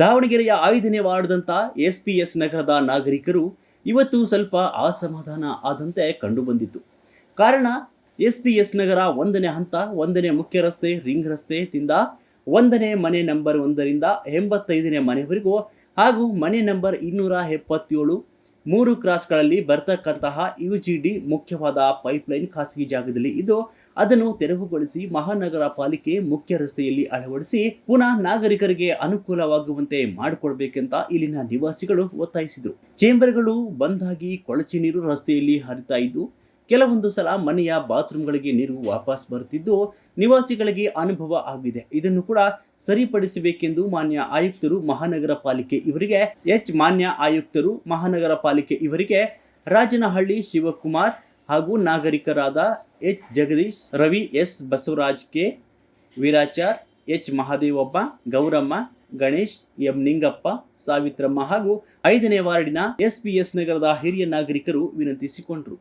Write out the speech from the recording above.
ದಾವಣಗೆರೆಯ ಐದನೇ ವಾರ್ಡ್ದಂಥ S P S ನಗರದ ನಾಗರಿಕರು ಇವತ್ತು ಸ್ವಲ್ಪ ಅಸಮಾಧಾನ ಆದಂತೆ ಕಂಡುಬಂದಿತ್ತು. ಕಾರಣ ಎಸ್ ಪಿ ಎಸ್ ನಗರ ಒಂದನೇ ಹಂತ, ಒಂದನೇ ಮುಖ್ಯ ರಸ್ತೆ, ರಿಂಗ್ ರಸ್ತೆ ತಿಂದ ಒಂದನೇ ಮನೆ ನಂಬರ್ ಒಂದರಿಂದ ಎಂಬತ್ತೈದನೇ ಮನೆವರೆಗೂ ಹಾಗೂ ಮನೆ ನಂಬರ್ ಇನ್ನೂರ ಎಪ್ಪತ್ತೇಳು, ಮೂರು ಕ್ರಾಸ್ಗಳಲ್ಲಿ ಬರ್ತಕ್ಕಂತಹ ಯು ಜಿ ಡಿ ಮುಖ್ಯವಾದ ಪೈಪ್ಲೈನ್ ಖಾಸಗಿ ಜಾಗದಲ್ಲಿ ಇದ್ದು ಅದನ್ನು ತೆರವುಗೊಳಿಸಿ ಮಹಾನಗರ ಪಾಲಿಕೆ ಮುಖ್ಯ ರಸ್ತೆಯಲ್ಲಿ ಅಳವಡಿಸಿ ಪುನಃ ನಾಗರಿಕರಿಗೆ ಅನುಕೂಲವಾಗುವಂತೆ ಮಾಡಿಕೊಡ್ಬೇಕೆಂತ ಇಲ್ಲಿನ ನಿವಾಸಿಗಳು ಒತ್ತಾಯಿಸಿದರು. ಚೇಂಬರ್ಗಳು ಬಂದಾಗಿ ಕೊಳಚೆ ನೀರು ರಸ್ತೆಯಲ್ಲಿ ಹರಿತಾ ಇದ್ದು, ಕೆಲವೊಂದು ಸಲ ಮನೆಯ ಬಾತ್ರೂಮ್ಗಳಿಗೆ ನೀರು ವಾಪಸ್ ಬರುತ್ತಿದ್ದು, ನಿವಾಸಿಗಳಿಗೆ ಅನುಭವ ಆಗಿದೆ. ಇದನ್ನು ಕೂಡ ಸರಿಪಡಿಸಬೇಕೆಂದು ಮಾನ್ಯ ಆಯುಕ್ತರು ಮಹಾನಗರ ಪಾಲಿಕೆ ಇವರಿಗೆ, ಎಚ್ ಮಾನ್ಯ ಆಯುಕ್ತರು ಮಹಾನಗರ ಪಾಲಿಕೆ ಇವರಿಗೆ ರಾಜನಹಳ್ಳಿ ಶಿವಕುಮಾರ್ ಹಾಗೂ ನಾಗರಿಕರಾದ H. Jagadish, Ravi S. Basavaraj K. Veerachar, H. Mahadevappa, Gowramma, Ganesh M. Ningappa, Savitramma ಹಾಗೂ ಐದನೇ ವಾರ್ಡಿನ ಎಸ್. ಪಿ. ಎಸ್. ನಗರದ ಹಿರಿಯ ನಾಗರಿಕರು ವಿನಂತಿಸಿಕೊಂಡರು.